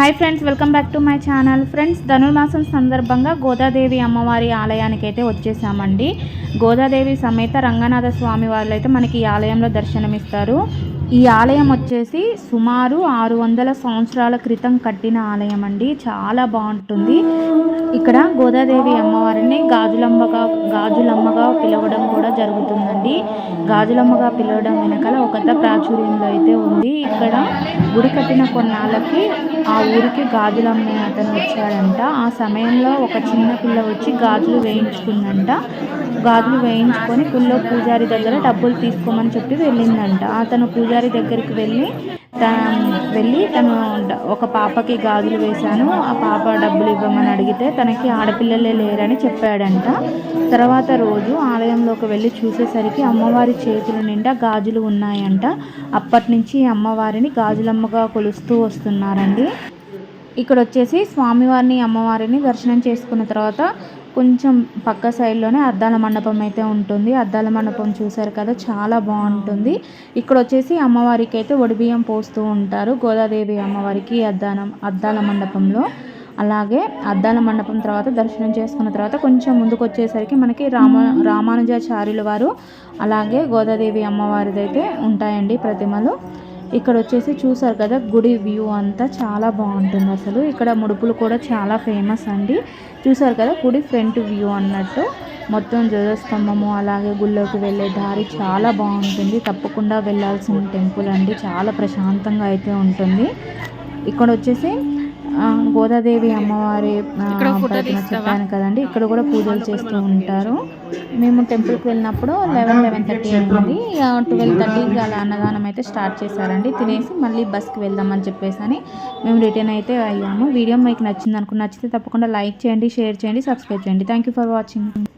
Hi friends welcome back to my channel friends ధనుర్మాసం సందర్భంగా గోదాదేవి అమ్మవారి ఆలయానికి అయితే వచ్చేసామండి. గోదాదేవి సమేత రంగనాథ స్వామి వాళ్ళు అయితే మనకి ఈ ఆలయంలో దర్శనమిస్తారు. ఈ ఆలయం వచ్చేసి సుమారు ఆరు వందల సంవత్సరాల క్రితం కట్టిన ఆలయం అండి. చాలా బాగుంటుంది. ఇక్కడ గోదాదేవి అమ్మవారిని గాజులమ్మగా గాజులమ్మగా పిలవడం కూడా జరుగుతుందండి. గాజులమ్మగా పిలవడం వెనకాల ఒక ప్రాచుర్యంలో అయితే ఉంది. ఇక్కడ గుడి కట్టిన కొన్నాళ్ళకి ఆ ఊరికి గాజులమ్మే అతను వచ్చాడంట. ఆ సమయంలో ఒక చిన్న పిల్ల వచ్చి గాజులు వేయించుకుందంట. గాజులు వేయించుకొని గుళ్ళో పూజారి దగ్గర డబ్బులు తీసుకోమని చెప్పి వెళ్ళిందంట. అతను పూజారి దగ్గరికి వెళ్ళి వెళ్ళి తను ఒక పాపకి గాజులు వేశాను. ఆ పాప డబ్బులు ఇవ్వమని అడిగితే తనకి ఆడపిల్లలే లేరని చెప్పాడంట. తర్వాత రోజు ఆలయంలోకి వెళ్ళి చూసేసరికి అమ్మవారి చేతుల నిండా గాజులు ఉన్నాయంట. అప్పటి నుంచి అమ్మవారిని గాజులమ్మగా కొలుస్తూ వస్తున్నారండి. ఇక్కడ వచ్చేసి స్వామివారిని అమ్మవారిని దర్శనం చేసుకున్న తర్వాత కొంచెం పక్క సైడ్లోనే అద్దాల మండపం అయితే ఉంటుంది. అద్దాల మండపం చూసారు కదా చాలా బాగుంటుంది. ఇక్కడ వచ్చేసి అమ్మవారికి అయితే ఒడిబియ్యం పోస్తూ ఉంటారు. గోదాదేవి అమ్మవారికి అద్దానం అద్దాల మండపంలో. అలాగే అద్దాల మండపం తర్వాత దర్శనం చేసుకున్న తర్వాత కొంచెం ముందుకు వచ్చేసరికి మనకి రామ రామానుజాచార్యుల వారు అలాగే గోదాదేవి అమ్మవారిదైతే ఉంటాయండి ప్రతిమలు. ఇక్కడ వచ్చేసి చూసారు కదా గుడి వ్యూ అంతా చాలా బాగుంటుంది అసలు. ఇక్కడ ముడుపులు కూడా చాలా ఫేమస్ అండి. చూసారు కదా గుడి ఫ్రంట్ వ్యూ అన్నట్టు. మొత్తం ధ్వజస్తంభము అలాగే గుళ్ళోకి వెళ్ళే దారి చాలా బాగుంటుంది. తప్పకుండా వెళ్ళాల్సిన టెంపుల్ అండి. చాలా ప్రశాంతంగా అయితే ఉంటుంది. ఇక్కడ వచ్చేసి గోదాదేవి అమ్మవారి చెప్పాను కదండి. ఇక్కడ కూడా పూజలు చేస్తూ ఉంటారు. మేము టెంపుల్కి వెళ్ళినప్పుడు లెవెన్ లెవెన్ థర్టీ అయింది. ట్వెల్వ్ థర్టీకి అలా అన్నదానం అయితే స్టార్ట్ చేశారండి. తినేసి మళ్ళీ బస్కి వెళ్దామని చెప్పేసి అని మేము రిటర్న్ అయితే అయ్యాము. వీడియో మీకు నచ్చింది అనుకుని నచ్చితే తప్పకుండా లైక్ చేయండి షేర్ చేయండి సబ్స్క్రైబ్ చేయండి. Thank you for watching